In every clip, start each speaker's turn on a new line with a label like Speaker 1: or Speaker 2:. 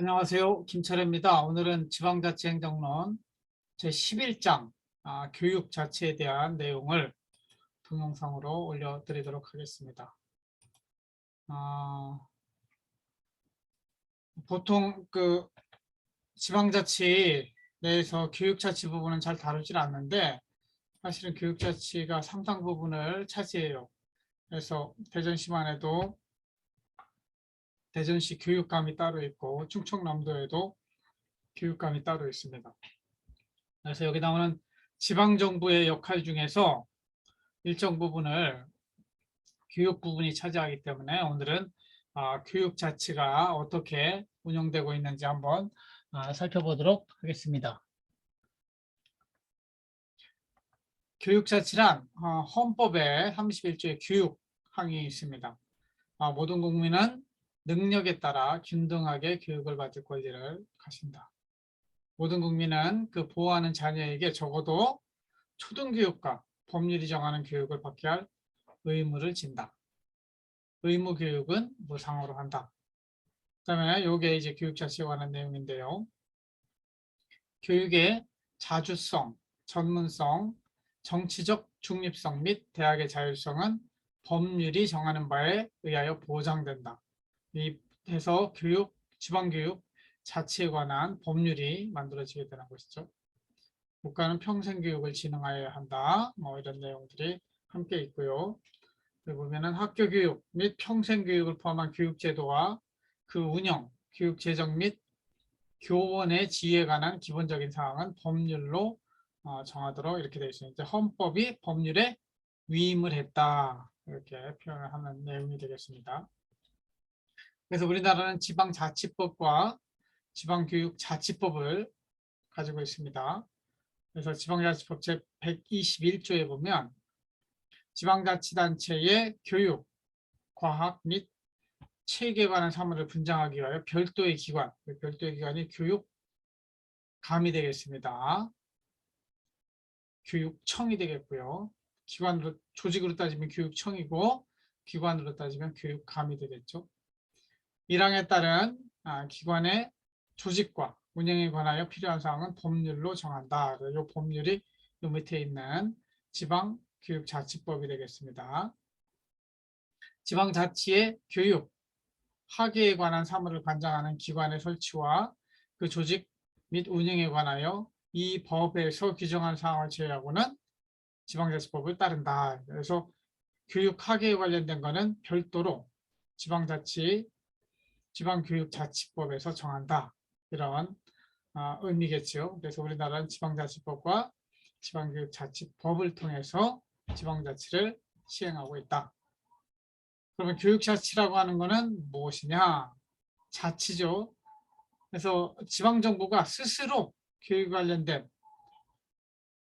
Speaker 1: 안녕하세요. 김철입니다. 오늘은 지방자치행정론 제11장 아, 교육 자체에 대한 내용을 동영상으로 올려드리도록 하겠습니다. 아, 보통 그 지방자치 내에서 교육자치 부분은 잘 다루질 않는데 사실은 교육자치가 상당 부분을 차지해요. 그래서 대전시만 해도 대전시 교육감이 따로 있고 충청남도에도 교육감이 따로 있습니다. 그래서 여기 나오는 지방정부의 역할 중에서 일정 부분을 교육 부분이 차지하기 때문에 오늘은 아, 교육 자치가 어떻게 운영되고 있는지 한번 아, 살펴보도록 하겠습니다. 교육 자치란 어, 헌법에 31조의 교육 항이 있습니다. 아, 모든 국민은 능력에 따라 균등하게 교육을 받을 권리를 가진다. 모든 국민은 그 보호하는 자녀에게 적어도 초등교육과 법률이 정하는 교육을 받게 할 의무를 진다. 의무 교육은 무상으로 한다. 그다음에 요게 이제 교육 자체에 관한 내용인데요. 교육의 자주성, 전문성, 정치적 중립성 및 대학의 자율성은 법률이 정하는 바에 의하여 보장된다. 이 해서 교육, 지방교육 자치에 관한 법률이 만들어지게 되는 것이죠. 국가는 평생교육을 진흥하여야 한다. 뭐 이런 내용들이 함께 있고요. 보면은 학교 교육 및 평생 교육을 포함한 교육 제도와 그 운영, 교육 재정 및 교원의 지위에 관한 기본적인 사항은 법률로 어, 정하도록 이렇게 되어 있습니다. 헌법이 법률에 위임을 했다. 이렇게 표현을 하는 내용이 되겠습니다. 그래서 우리나라는 지방자치법과 지방교육자치법을 가지고 있습니다. 그래서 지방자치법 제 121조에 보면 지방자치단체의 교육, 과학 및 체계에 관한 사무를 분장하기 위하여 별도의 기관, 그 별도의 기관이 교육감이 되겠습니다. 교육청이 되겠고요. 기관으로 조직으로 따지면 교육청이고 기관으로 따지면 교육감이 되겠죠. 1항에 따른 아, 기관의 조직과 운영에 관하여 필요한 사항은 법률로 정한다. 이 법률이 이 밑에 있는 지방교육자치법이 되겠습니다. 지방자치의 교육, 학예에 관한 사무를 관장하는 기관의 설치와 그 조직 및 운영에 관하여 이 법에서 규정한 사항을 제외하고는 지방자치법을 따른다. 그래서 교육 학예에 관련된 것은 별도로 지방자치 지방교육자치법에서 정한다. 이런 아, 의미겠죠. 그래서 우리나라는 지방자치법과 지방교육자치법을 통해서 지방자치를 시행하고 있다. 그러면 교육자치라고 하는 것은 무엇이냐? 자치죠. 그래서 지방정부가 스스로 교육 관련된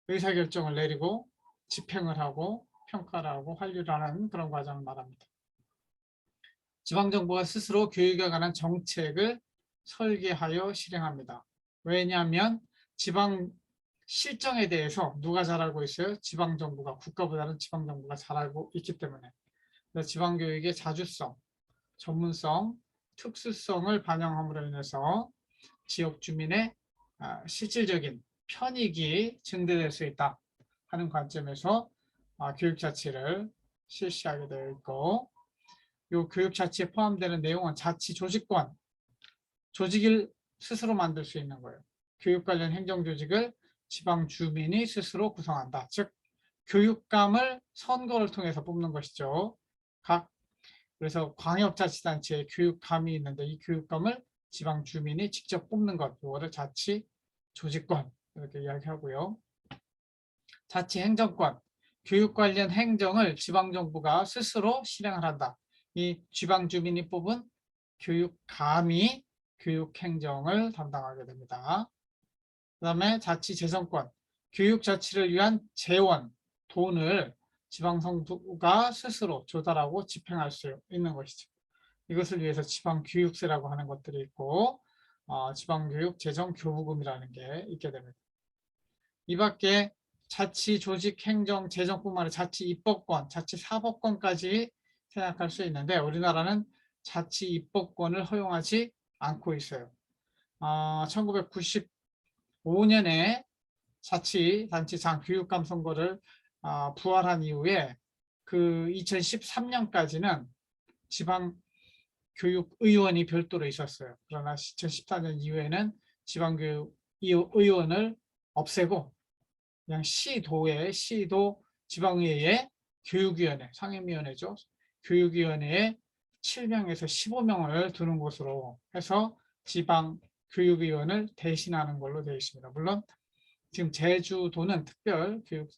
Speaker 1: 의사결정을 내리고 집행을 하고 평가를 하고 환류를 하는 그런 과정을 말합니다. 지방정부가 스스로 교육에 관한 정책을 설계하여 실행합니다. 왜냐하면 지방 실정에 대해서 누가 잘 알고 있어요? 지방정부가 국가보다는 지방정부가 잘 알고 있기 때문에 지방교육의 자주성, 전문성, 특수성을 반영함으로 인해서 지역 주민의 아, 실질적인 편익이 증대될 수 있다 하는 관점에서 아, 교육 자체를 실시하게 되어 있고 요 교육 자치에 포함되는 내용은 자치 조직권, 조직을 스스로 만들 수 있는 거예요. 교육 관련 행정 조직을 지방 주민이 스스로 구성한다. 즉 교육감을 선거를 통해서 뽑는 것이죠. 각 그래서 광역자치단체에 교육감이 있는데 이 교육감을 지방 주민이 직접 뽑는 것, 이거를 자치 조직권 이렇게 이야기하고요. 자치 행정권, 교육 관련 행정을 지방정부가 스스로 실행을 한다. 이 지방 주민이 뽑은 교육감이 교육행정을 담당하게 됩니다. 그 다음에 자치재정권, 교육자치를 위한 재원, 돈을 지방정부가 스스로 조달하고 집행할 수 있는 것이죠. 이것을 위해서 지방교육세라고 하는 것들이 있고 어, 지방교육재정교부금이라는 게 있게 됩니다. 이 밖에 자치, 조직, 행정, 재정뿐만 아니라 자치 입법권, 자치 사법권까지 생각할 수 있는데 우리나라는 자치 입법권을 허용하지 않고 있어요. 어, 1995년에 자치 단체장 교육감 선거를 아, 부활한 이후에 그 2013년까지는 지방 교육의원이 별도로 있었어요. 그러나 2014년 이후에는 지방교육 의원을 없애고 그냥 시도에 시도 지방의회 교육위원회 상임위원회죠. 교육위원회에 7명에서 15명을 두는 것으로 해서 지방 교육위원을 대신하는 걸로 되어 있습니다. 물론 지금 제주도는 특별 교육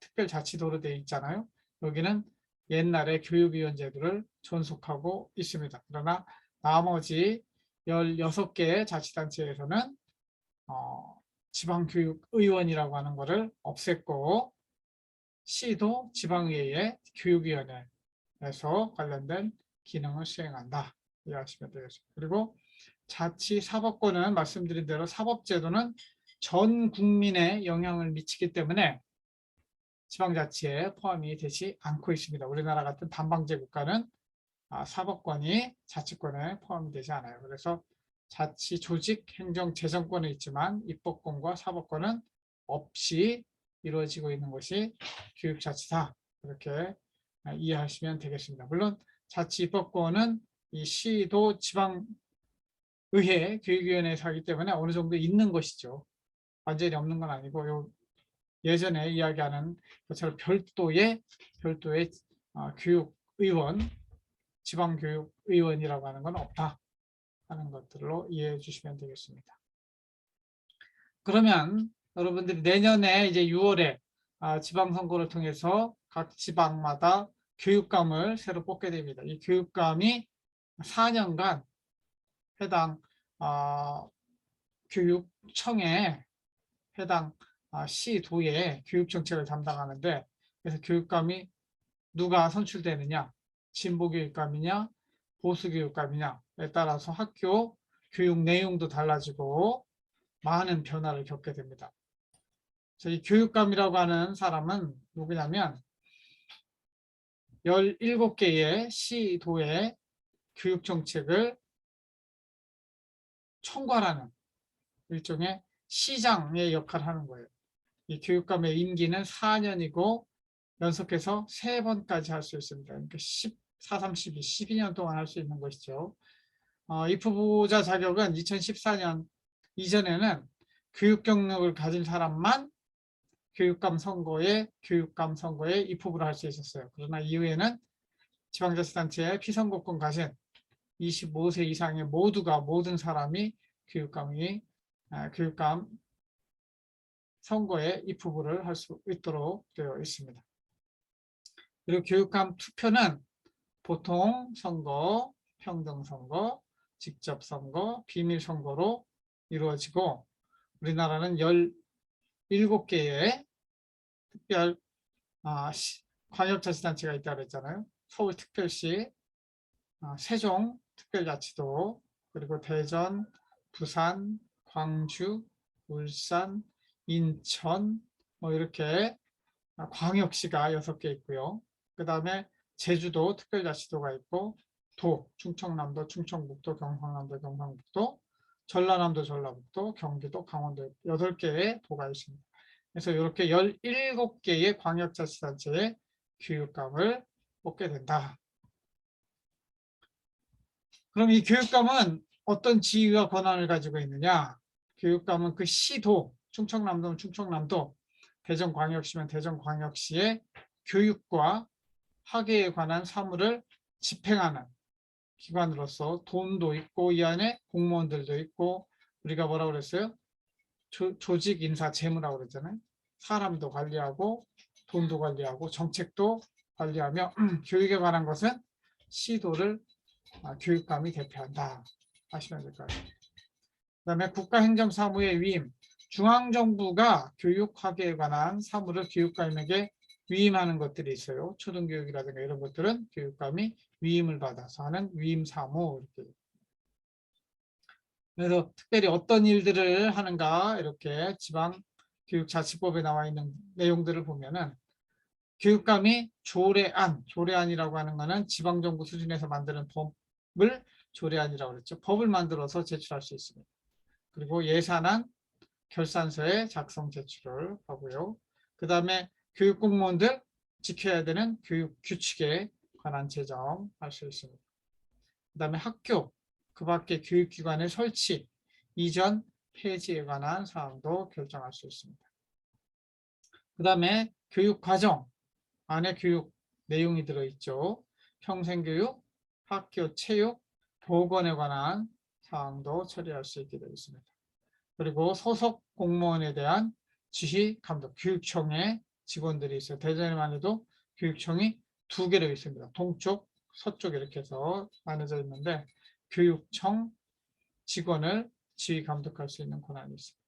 Speaker 1: 특별 자치도로 되어 있잖아요. 여기는 옛날에 교육위원 제도를 존속하고 있습니다. 그러나 나머지 16개 자치단체에서는 어, 지방교육의원이라고 하는 것을 없앴고 시도 지방의회 교육위원회 에서 관련된 기능을 수행한다. 이해하시면 되겠습니다. 그리고 자치 사법권은 말씀드린 대로 사법제도는 전 국민에 영향을 미치기 때문에 지방자치에 포함이 되지 않고 있습니다. 우리나라 같은 반방제 국가는 아, 사법권이 자치권에 포함이 되지 않아요. 그래서 자치 조직 행정 재정권에 있지만 입법권과 사법권은 없이 이루어지고 있는 것이 교육자치다. 이렇게 아, 이해하시면 되겠습니다. 물론 자치 입법권은 이 시도 지방 의회 교육위원회에서 하기 때문에 어느 정도 있는 것이죠. 완전히 없는 건 아니고 요 예전에 이야기하는 것처럼 별도의 별도의 어, 교육의원, 지방교육의원이라고 하는 건 없다 하는 것들로 이해해 주시면 되겠습니다. 그러면 여러분들이 내년에 이제 6월에 아, 지방선거를 통해서 각 지방마다 교육감을 새로 뽑게 됩니다. 이 교육감이 4년간 해당 어, 교육청에 해당 아, 시도의 교육정책을 담당하는데 그래서 교육감이 누가 선출되느냐 진보교육감이냐 보수교육감이냐에 따라서 학교 교육 내용도 달라지고 많은 변화를 겪게 됩니다. 이 교육감이라고 하는 사람은 누구냐면 17개의 시도의 교육정책을 총괄하는 일종의 시장의 역할을 하는 거예요. 이 교육감의 임기는 4년이고 연속해서 3번까지 할 수 있습니다. 그러니까 14, 32, 12년 동안 할 수 있는 것이죠. 어, 입후보자 자격은 2014년 이전에는 교육 경력을 가진 사람만 교육감 선거에 교육감 선거에 입후보를 할 수 있었어요. 그러나 이후에는 지방자치단체에 피선거권 가진 25세 이상의 모두가 모든 사람이 교육감이 아, 교육감 선거에 입후보를 할 수 있도록 되어 있습니다. 그리고 교육감 투표는 보통 선거, 평등 선거, 직접 선거, 비밀 선거로 이루어지고 우리나라는 17개의 특별 아, 광역자치단체가 있다고 했잖아요. 서울특별시, 아, 세종특별자치도, 그리고 대전, 부산, 광주, 울산, 인천 뭐 이렇게 광역시가 여섯 개 있고요. 그 다음에 제주도 특별자치도가 있고 도, 충청남도, 충청북도, 경상남도, 경상북도, 전라남도, 전라북도, 경기도, 강원도 여덟 개의 도가 있습니다. 그래서 이렇게 17개의 광역자치단체의 교육감을 뽑게 된다. 그럼 이 교육감은 어떤 지위와 권한을 가지고 있느냐? 교육감은 그 시도, 충청남도는 충청남도, 대전광역시면 대전광역시의 교육과 학예에 관한 사무를 집행하는 기관으로서 돈도 있고 이 안에 공무원들도 있고 우리가 뭐라고 그랬어요? 조, 조직 인사 재무라고 그랬잖아요. 사람도 관리하고 돈도 관리하고 정책도 관리하며 교육에 관한 것은 시도를 아, 교육감이 대표한다 하시면 될 것 같아요. 그 다음에 국가행정사무의 위임 중앙정부가 교육학에 관한 사무를 교육감에게 위임하는 것들이 있어요. 초등교육이라든가 이런 것들은 교육감이 위임을 받아서 하는 위임 사무 이렇게. 그래서 특별히 어떤 일들을 하는가 이렇게 지방 교육자치법에 나와 있는 내용들을 보면은 교육감이 조례안, 조례안이라고 하는 것은 지방정부 수준에서 만드는 법을 조례안이라고 그랬죠. 법을 만들어서 제출할 수 있습니다. 그리고 예산안 결산서의 작성 제출을 하고요. 그 다음에 교육 공무원들 지켜야 되는 교육 규칙에 관한 제정 할 수 있습니다. 그 다음에 학교, 그 밖에 교육기관의 설치, 이전, 폐지에 관한 사항도 결정할 수 있습니다. 그 다음에 교육과정 안에 교육 내용이 들어있죠. 평생교육, 학교 체육, 보건에 관한 사항도 처리할 수 있게 되어 있습니다. 그리고 소속 공무원에 대한 지휘 감독, 교육청의 직원들이 있어요. 대전에만 해도 교육청이 두 개로 있습니다. 동쪽, 서쪽 이렇게 해서 나눠져 있는데 교육청 직원을 지휘 감독할 수 있는 권한이 있습니다.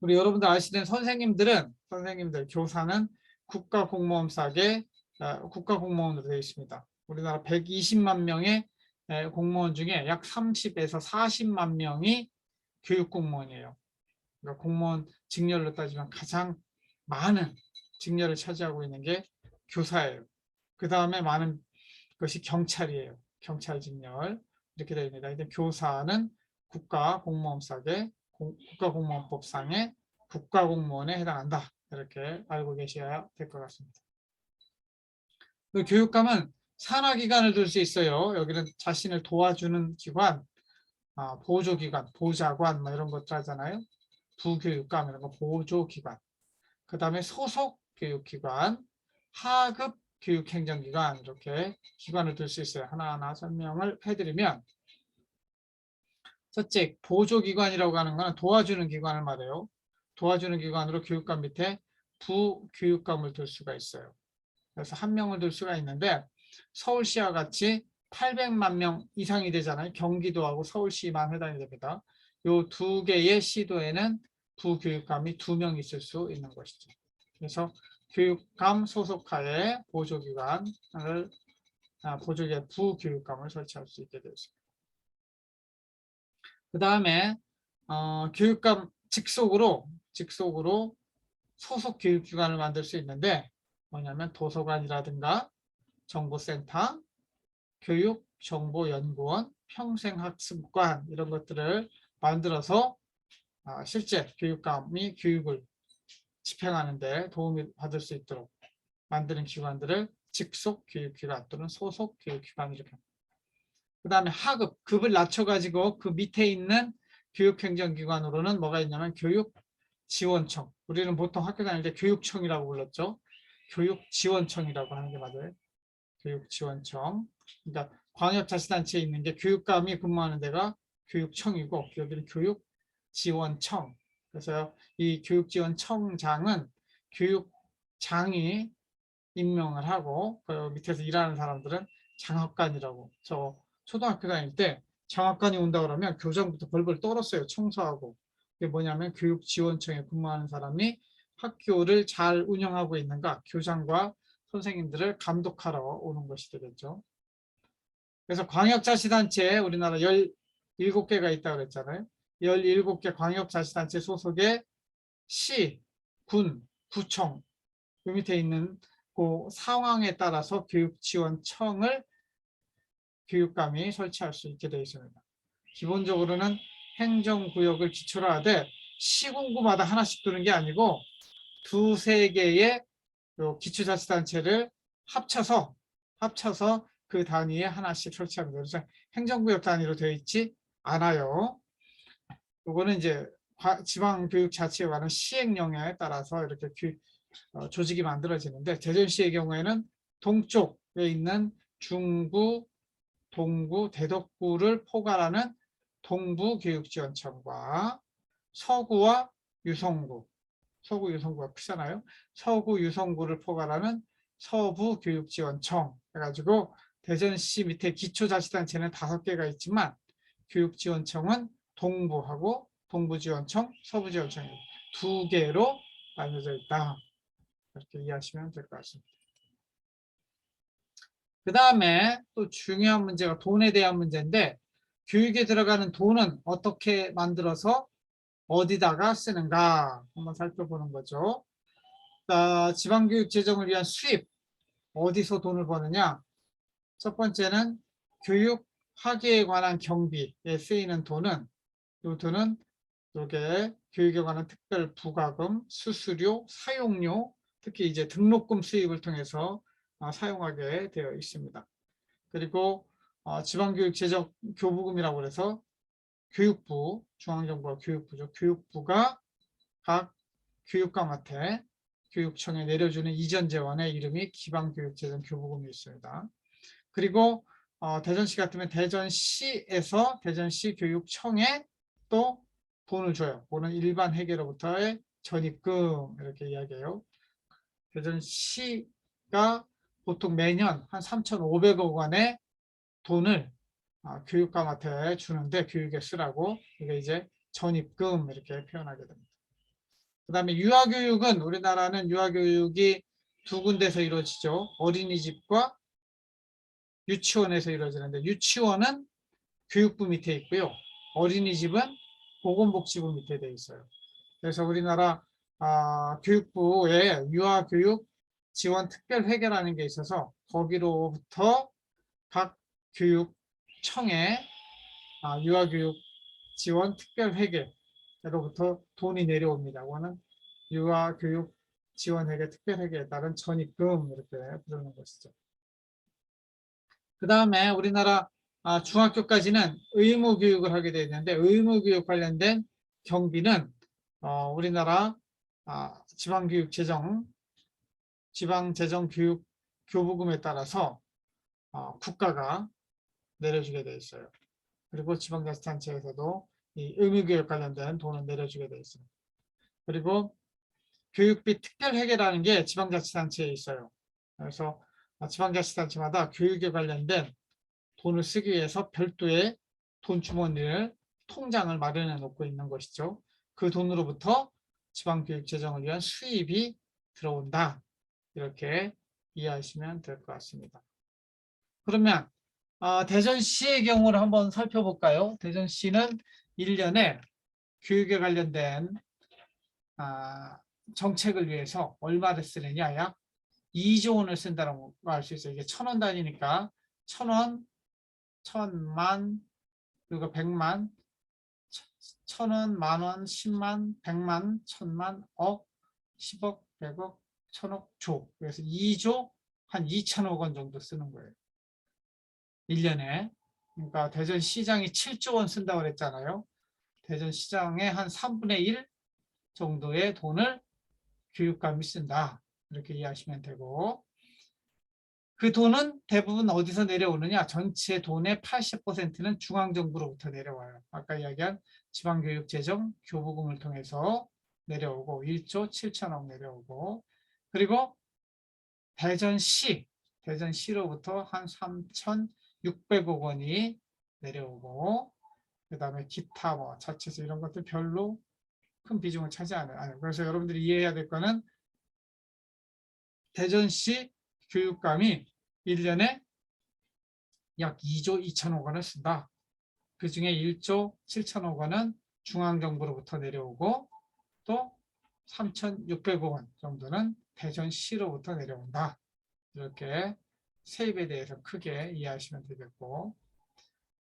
Speaker 1: 우리 여러분들 아시는 선생님들은 선생님들 교사는 국가공무원사계 어, 국가공무원으로 되어 있습니다. 우리나라 120만 명의 에, 공무원 중에 약 30에서 40만 명이 교육공무원이에요. 그러니까 공무원 직렬로 따지면 가장 많은 직렬을 차지하고 있는 게 교사예요. 그 다음에 많은 것이 경찰이에요. 경찰 직렬 이렇게 있습니다. 근데 교사는 국가공무원사계 국가공무원법상의 국가공무원에 해당한다. 이렇게 알고 계셔야 될 것 같습니다. 그 교육감은 산하기관을 둘 수 있어요. 여기는 자신을 도와주는 기관, 아, 보조기관, 보좌관 뭐 이런 것들 하잖아요. 부교육감 이런 거 보조기관. 그 다음에 소속 교육기관, 하급 교육행정기관 이렇게 기관을 둘수 있어요. 하나하나 설명을 해드리면 첫째, 보조기관이라고 하는 것은 도와주는 기관을 말해요. 도와주는 기관으로 교육감 밑에 부교육감을 둘 수가 있어요. 그래서 한 명을 둘 수가 있는데 서울시와 같이 800만 명 이상이 되잖아요. 경기도하고 서울시만 해당이 됩니다. 요 두 개의 시도에는 부교육감이 두 명 있을 수 있는 것이죠. 그래서 교육감 소속하에 보조기관을 아, 보조기관 부교육감을 설치할 수 있게 되었습니다. 그 다음에 어, 교육감 직속으로 직속으로 소속 교육기관을 만들 수 있는데 뭐냐면 도서관이라든가 정보센터, 교육정보연구원, 평생학습관 이런 것들을 만들어서 아, 실제 교육감이 교육을 집행하는 데 도움이 받을 수 있도록 만드는 기관들을 직속 교육기관 또는 소속 교육기관 이렇게. 그 다음에 하급, 급을 낮춰가지고 그 밑에 있는 교육행정기관으로는 뭐가 있냐면 교육지원청. 우리는 보통 학교 다닐 때 교육청이라고 불렀죠. 교육지원청이라고 하는 게 맞아요. 교육지원청. 그러니까 광역자치단체에 있는 게 교육감이 근무하는 데가 교육청이고 여기는 교육 지원청. 그래서 이 교육지원청장은 교육장이 임명을 하고 그 밑에서 일하는 사람들은 장학관이라고 저 초등학교 다닐 때 장학관이 온다 그러면 교장부터 벌벌 떨었어요. 청소하고. 그게 뭐냐면 교육지원청에 근무하는 사람이 학교를 잘 운영하고 있는가 교장과 선생님들을 감독하러 오는 것이 되겠죠. 그래서 광역자치단체 우리나라 17개가 있다고 그랬잖아요. 17개 광역자치단체 소속의 시, 군, 구청 그 밑에 있는 그 상황에 따라서 교육지원청을 교육감이 설치할 수 있게 되어 있습니다. 기본적으로는 행정구역을 기초로 하되 시군구마다 하나씩 두는 게 아니고 두세 개의 기초자치단체를 합쳐서 합쳐서 그 단위에 하나씩 설치합니다. 그래서 행정구역 단위로 되어 있지 않아요. 이거는 이제 지방교육자치에 관한 시행령에 따라서 이렇게 규, 어, 조직이 만들어지는데 대전시의 경우에는 동쪽에 있는 중구, 동구, 대덕구를 포괄하는 동부교육지원청과 서구와 유성구, 서구 유성구가 크잖아요. 서구 유성구를 포괄하는 서부교육지원청 해가지고 대전시 밑에 기초자치단체는 다섯 개가 있지만 교육지원청은 동부하고 동부지원청, 서부지원청 두 개로 나뉘어져 있다. 이렇게 이해하시면 될 것 같습니다. 그 다음에 또 중요한 문제가 돈에 대한 문제인데 교육에 들어가는 돈은 어떻게 만들어서 어디다가 쓰는가 한번 살펴보는 거죠. 자, 지방교육 재정을 위한 수입 어디서 돈을 버느냐 첫 번째는 교육 학예에 관한 경비에 쓰이는 돈은 이 돈은 이렇게 교육에 관한 특별 부가금, 수수료, 사용료, 특히 이제 등록금 수입을 통해서 아, 사용하게 되어 있습니다. 그리고 어, 지방교육재정 교부금이라고 해서 교육부, 중앙정부와 교육부죠. 교육부가 각 교육감한테 교육청에 내려주는 이전 재원의 이름이 기반교육재정 교부금이 있습니다. 그리고 어, 대전시 같으면 대전시에서 대전시 교육청에 또 돈을 줘요. 돈은 일반 회계로부터의 전입금 이렇게 이야기해요. 대전 시가 보통 매년 한 3,500억 원의 돈을 아, 교육감한테 주는데 교육에 쓰라고 이게 이제 전입금 이렇게 표현하게 됩니다. 그 다음에 유아교육은 우리나라는 유아교육이 두 군데서 이루어지죠. 어린이집과 유치원에서 이루어지는데 유치원은 교육부 밑에 있고요. 어린이집은 보건복지부 밑에 돼 있어요. 그래서 우리나라 아, 교육부에 유아교육 지원 특별회계라는 게 있어서 거기로부터 각 교육청에 아, 유아교육 지원 특별회계로부터 돈이 내려옵니다. 그거는 유아교육 지원회계 특별회계에 따른 전입금 이렇게 부르는 것이죠. 그 다음에 우리나라 아, 중학교까지는 의무 교육을 하게 되어 있는데 의무 교육 관련된 경비는 어, 우리나라 아, 지방교육 재정 지방재정 교육 교부금에 따라서 어, 국가가 내려주게 되어 있어요. 그리고 지방자치단체에서도 이 의무교육 관련된 돈을 내려주게 되어 있습니다. 그리고 교육비 특별회계라는 게 지방자치단체에 있어요. 그래서 지방자치단체마다 교육에 관련된 돈을 쓰기 위해서 별도의 돈 주머니를 통장을 마련해 놓고 있는 것이죠. 그 돈으로부터 지방교육 재정을 위한 수입이 들어온다. 이렇게 이해하시면 될 것 같습니다. 그러면 아, 대전시의 경우를 한번 살펴볼까요? 대전시는 1년에 교육에 관련된 아, 정책을 위해서 얼마를 쓰느냐 약 2조 원을 쓴다고 할수 있어요. 이게 천 원 단위니까 천 원, 천만, 그리고 백만, 천 원, 만 원, 십만, 백만, 천만, 억, 십억, 백억, 천억, 조. 그래서 2조 한 2천억 원 정도 쓰는 거예요. 1년에. 그러니까 대전시장이 7조 원 쓴다고 그랬잖아요. 대전시장의 한 3분의 1 정도의 돈을 교육감이 쓴다. 이렇게 이해하시면 되고 그 돈은 대부분 어디서 내려오느냐? 전체 돈의 80%는 중앙정부로부터 내려와요. 아까 이야기한 지방교육재정 교부금을 통해서 내려오고 1조 7천억 내려오고. 그리고 대전시 대전시로부터 한 3,600억 원이 내려오고 그 다음에 기타 뭐 자체세 이런 것들 별로 큰 비중을 차지하는 그래서 여러분들이 이해해야 될 거는 대전시 교육감이 1년에 약 2조 2천억 원을 쓴다. 그 중에 1조 7천억 원은 중앙정부로부터 내려오고 또 3,600억 원 정도는 대전시로부터 내려온다. 이렇게 세입에 대해서 크게 이해하시면 되겠고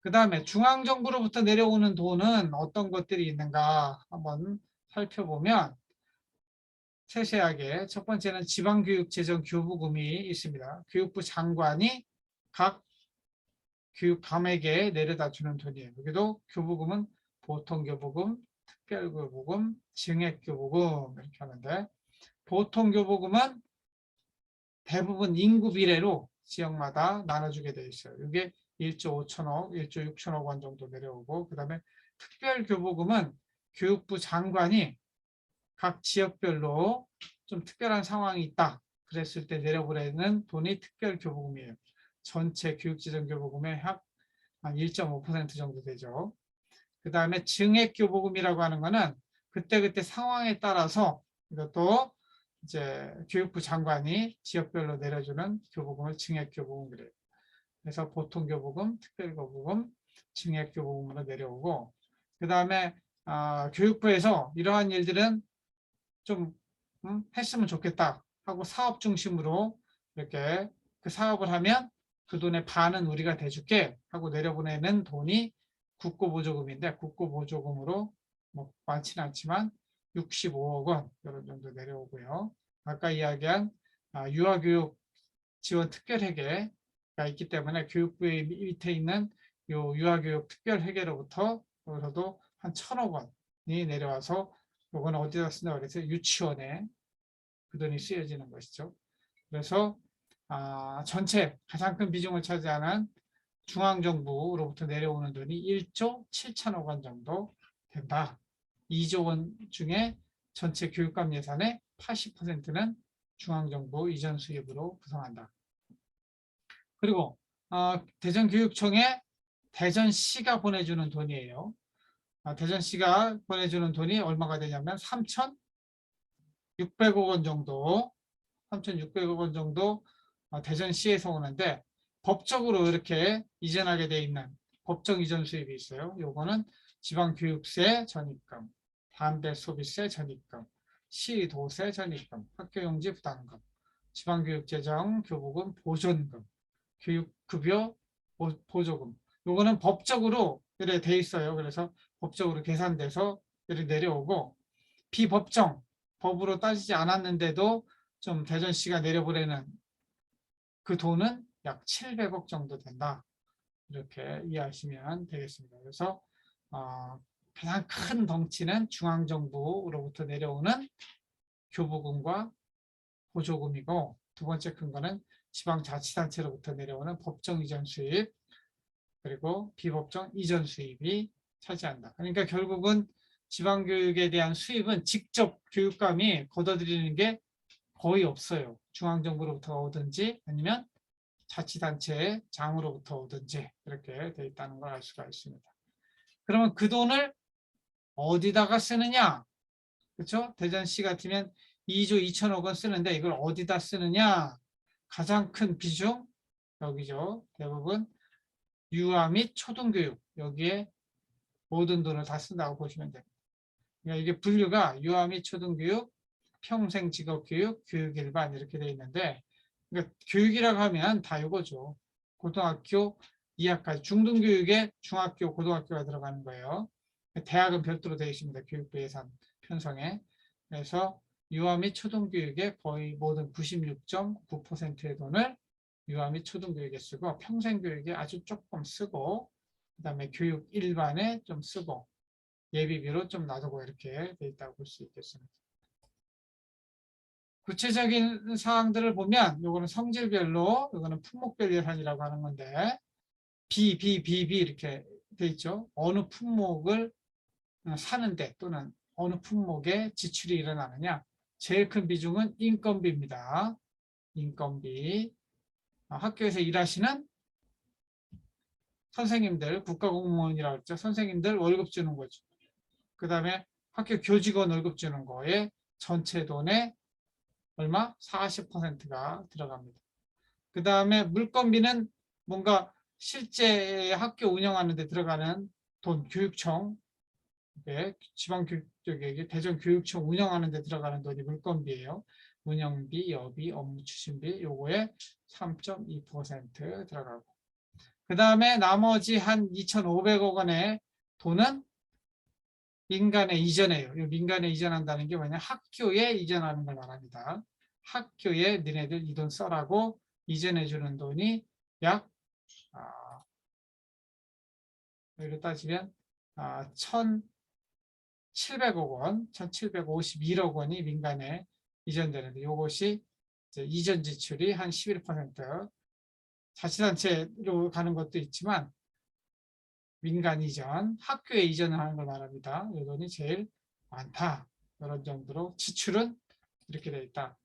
Speaker 1: 그 다음에 중앙정부로부터 내려오는 돈은 어떤 것들이 있는가 한번 살펴보면 세세하게 첫 번째는 지방교육재정 교부금이 있습니다. 교육부 장관이 각 교육감에게 내려다 주는 돈이에요. 여기도 교부금은 보통교부금, 특별교부금, 증액교부금 이렇게 하는데 보통교부금은 대부분 인구 비례로 지역마다 나눠주게 되어 있어요. 이게 1조 5천억, 1조 6천억 원 정도 내려오고 그 다음에 특별교부금은 교육부 장관이 각 지역별로 좀 특별한 상황이 있다. 그랬을 때 내려보내는 돈이 특별 교부금이에요. 전체 교육지정 교부금의 약한1.5% 정도 되죠. 그 다음에 증액 교부금이라고 하는 거는 그때그때 상황에 따라서 이것도 이제 교육부 장관이 지역별로 내려주는 교부금을 증액 교부금 그래요. 그래서 보통 교부금, 특별 교부금, 증액 교부금으로 내려오고 그 다음에 어, 교육부에서 이러한 일들은 좀 음, 했으면 좋겠다 하고 사업 중심으로 이렇게 그 사업을 하면 그 돈의 반은 우리가 대줄게 하고 내려보내는 돈이 국고보조금인데 국고보조금으로 뭐 많지는 않지만 65억 원 이런 정도 내려오고요. 아까 이야기한 아, 유아교육 지원 특별회계가 있기 때문에 교육부의 밑에 있는 요 유아교육 특별회계로부터 여기서도 한 천억 원이 내려와서 요거는 어디다 쓴다고 그랬어요? 유치원에 그 돈이 쓰여지는 것이죠. 그래서 아, 전체 가장 큰 비중을 차지하는 중앙정부로부터 내려오는 돈이 1조 7천억 원 정도 된다. 2조 원 중에 전체 교육감 예산의 80%는 중앙정부 이전 수입으로 구성한다. 그리고 어, 대전교육청에 대전시가 보내주는 돈이에요. 아, 대전시가 보내주는 돈이 얼마가 되냐면 3,600억 원 정도 3,600억 원 정도 어, 대전시에서 오는데 법적으로 이렇게 이전하게 돼 있는 법정 이전 수입이 있어요. 요거는 지방교육세 전입금, 담배 소비세 전입금, 시도세 전입금, 학교용지 부담금, 지방교육재정 교부금 보존금, 교육급여 보- 보조금. 요거는 법적으로 이렇게 돼 있어요. 그래서 법적으로 계산돼서 내려오고 비법정 법으로 따지지 않았는데도 좀 대전시가 내려보내는 그 돈은 약 700억 정도 된다. 이렇게 이해하시면 되겠습니다. 그래서 어, 가장 큰 덩치는 중앙정부로부터 내려오는 교부금과 보조금이고 두 번째 큰 거는 지방자치단체로부터 내려오는 법정 이전 수입 그리고 비법정 이전 수입이 차지한다. 그러니까 결국은 지방교육에 대한 수입은 직접 교육감이 걷어들이는 게 거의 없어요. 중앙정부로부터 오든지 아니면 자치단체의 장으로부터 오든지 이렇게 돼 있다는 걸 알 수가 있습니다. 그러면 그 돈을 어디다가 쓰느냐? 그렇죠? 대전시 같으면 2조 2천억 원 쓰는데 이걸 어디다 쓰느냐? 가장 큰 비중 여기죠. 대부분 유아 및 초등교육 여기에 모든 돈을 다 쓴다고 보시면 됩니다. 그러니까 이게 분류가 유아 및 초등교육, 평생 직업교육, 교육일반 이렇게 돼 있는데 그러니까 교육이라고 하면 다 이거죠. 고등학교 2학까지 중등교육에 중학교, 고등학교가 들어가는 거예요. 대학은 별도로 되어 있습니다. 교육부 예산 편성에. 그래서 유아 및 초등교육의 거의 모든 96.9%의 돈을 유아 및 초등교육에 쓰고 평생교육에 아주 조금 쓰고 그 다음에 교육 일반에 좀 쓰고 예비비로 좀 놔두고 이렇게 돼 있다고 볼 수 있겠습니다. 구체적인 사항들을 보면 요거는 성질별로 요거는 품목별 예산이라고 하는 건데 B, B, B, B 이렇게 돼 있죠. 어느 품목을 어, 사는데 또는 어느 품목에 지출이 일어나느냐 제일 큰 비중은 인건비입니다. 인건비 어, 학교에서 일하시는 선생님들 국가공무원이라고 했죠. 선생님들 월급 주는 거죠. 그 다음에 학교 교직원 월급 주는 거에 전체 돈의 얼마? 40%가 들어갑니다. 그 다음에 물건비는 뭔가 실제 학교 운영하는 데 들어가는 돈, 교육청, 네, 지방교육 쪽에 대전교육청 운영하는 데 들어가는 돈이 물건비예요. 운영비, 여비, 업무 추진비 요거에 3.2% 들어가고 그 다음에 나머지 한 2,500억 원의 돈은 민간에 이전해요. 이 민간에 이전한다는 게 뭐냐? 학교에 이전하는 걸 말합니다. 학교에 너네들 이 돈 써라고 이전해 주는 돈이 약 아, 여기로 따지면 아, 1,700억 원, 1,751억 원이 민간에 이전되는데 이것이 이전 지출이 한 11% 자치단체로 가는 것도 있지만 민간 이전, 학교에 이전하는 걸 말합니다. 이 돈이 제일 많다. 이런 정도로 지출은 이렇게 되어 있다.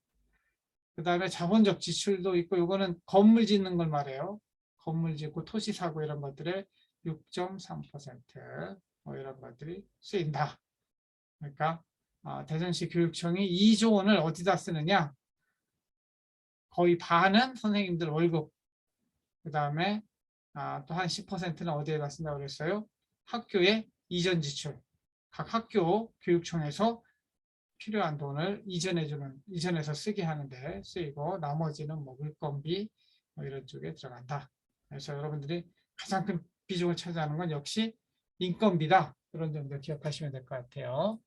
Speaker 1: 그 다음에 자본적 지출도 있고 이거는 건물 짓는 걸 말해요. 건물 짓고 토시 사고 이런 것들에 6.3%뭐 이런 것들이 쓰인다. 그러니까 어, 대전시 교육청이 2조 원을 어디다 쓰느냐? 거의 반은 선생님들 월급, 그 다음에 아, 또 한 10%는 어디에 다 쓴다고 그랬어요? 학교에 이전 지출. 각 학교 교육청에서 필요한 돈을 이전해주는, 이전해서 쓰게 하는데 쓰이고 나머지는 뭐 물건비 뭐 이런 쪽에 들어간다. 그래서 여러분들이 가장 큰 비중을 차지하는 건 역시 인건비다. 그런 정도 기억하시면 될 것 같아요.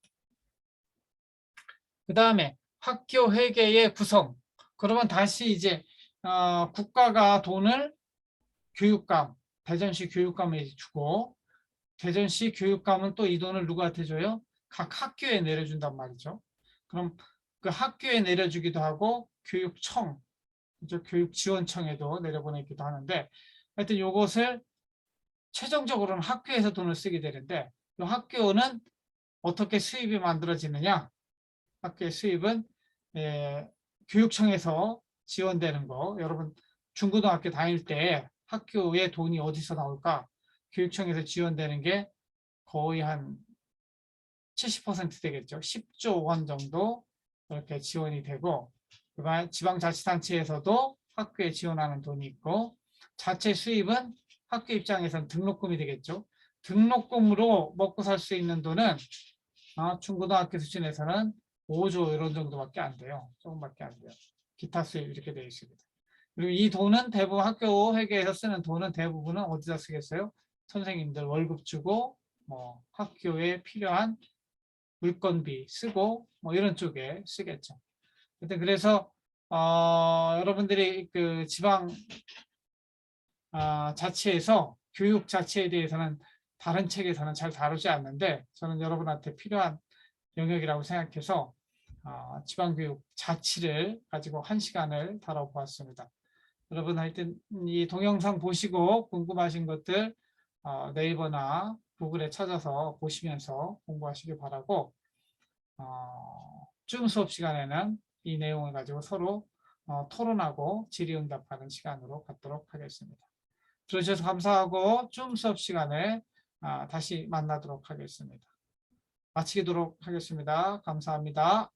Speaker 1: 그 다음에 학교 회계의 구성. 그러면 다시 이제 어, 국가가 돈을 교육감, 대전시 교육감에 주고 대전시 교육감은 또 이 돈을 누구한테 줘요? 각 학교에 내려준단 말이죠. 그럼 그 학교에 내려주기도 하고 교육청? 교육지원청에도 내려보내기도 하는데 하여튼 이것을 최종적으로는 학교에서 돈을 쓰게 되는데 이 학교는 어떻게 수입이 만들어지느냐? 학교의 수입은 예, 교육청에서 지원되는 거. 여러분 중고등학교 다닐 때 학교에 돈이 어디서 나올까? 교육청에서 지원되는 게 거의 한 70% 되겠죠. 10조 원 정도 이렇게 지원이 되고 그다음에 지방자치단체에서도 학교에 지원하는 돈이 있고 자체 수입은 학교 입장에서는 등록금이 되겠죠. 등록금으로 먹고 살 수 있는 돈은 어, 중고등학교 수준에서는 5조 이런 정도밖에 안 돼요. 조금밖에 안 돼요. 기타 수입 이렇게 되어 있습니다. 그리고 이 돈은 대부분 학교 회계에서 쓰는 돈은 대부분은 어디다 쓰겠어요? 선생님들 월급 주고 뭐 학교에 필요한 물건비 쓰고 뭐 이런 쪽에 쓰겠죠. 하여튼 그래서 어, 여러분들이 그 지방 아, 자체에서 교육 자체에 대해서는 다른 책에서는 잘 다루지 않는데 저는 여러분한테 필요한 영역이라고 생각해서 어, 지방교육 자치를 가지고 한 시간을 다뤄보았습니다. 여러분 하여튼 이 동영상 보시고 궁금하신 것들 어, 네이버나 구글에 찾아서 보시면서 공부하시길 바라고 어, 줌 수업 시간에는 이 내용을 가지고 서로 어, 토론하고 질의응답하는 시간으로 갖도록 하겠습니다. 들어주셔서 감사하고 줌 수업 시간에 아, 다시 만나도록 하겠습니다. 마치도록 하겠습니다. 감사합니다.